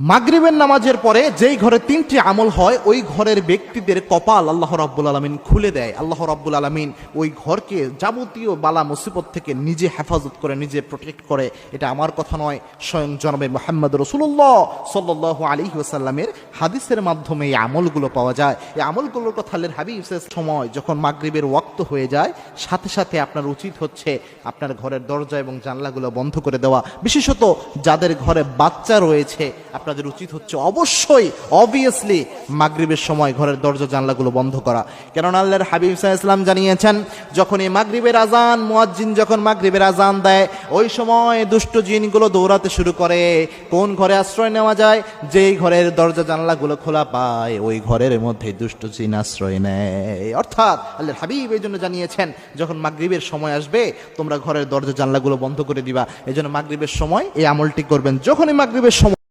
মাগরিবের নামাজের পরে যেই ঘরে তিনটি আমল হয়, ওই ঘরের ব্যক্তিদের কপাল আল্লাহ রাব্বুল আলমিন খুলে দেয়। আল্লাহ রাব্বুল আলমিন ওই ঘরকে যাবতীয় বালা মুসিবত থেকে নিজে হেফাজত করে, নিজে প্রোটেক্ট করে। এটা আমার কথা নয়, স্বয়ং জনবে মোহাম্মদ রসুল্লাহ সাল্লাহ আলী ওসাল্লামের হাদিসের মাধ্যমে এই আমলগুলো পাওয়া যায়। এই আমলগুলোর কথা আল্লাহর হাবিবের সময় যখন মাগরিবের ওয়াক্ত হয়ে যায়, সাথে সাথে আপনার উচিত হচ্ছে আপনার ঘরের দরজা এবং জানলাগুলো বন্ধ করে দেওয়া। বিশেষত যাদের ঘরে বাচ্চা রয়েছে আপনাদের উচিত হচ্ছে অবশ্যই অবভিয়াসলি মাগরিবের সময় ঘরের দরজা জানলাগুলো বন্ধ করা। কেননা আল্লাহর হাবিব সাহা ইসলাম জানিয়েছেন যখন এই মাগরিবের আজান, মুয়াজ্জিন যখন মাগরিবের আজান দেয়, ওই সময় দুষ্ট জিনগুলো দৌড়াতে শুরু করে। কোন ঘরে আশ্রয় নেওয়া যায়? যেই ঘরের দরজা জানলাগুলো খোলা পায়, ওই ঘরের মধ্যে দুষ্ট জিন আশ্রয় নেয়। অর্থাৎ আল্লাহর হাবিব এই জন্য জানিয়েছেন, যখন মাগরিবের সময় আসবে, তোমরা ঘরের দরজা জানলাগুলো বন্ধ করে দিবা। এই জন্য মাগরিবের সময় এই আমলটি করবেন। যখনই মাগরিবের সময়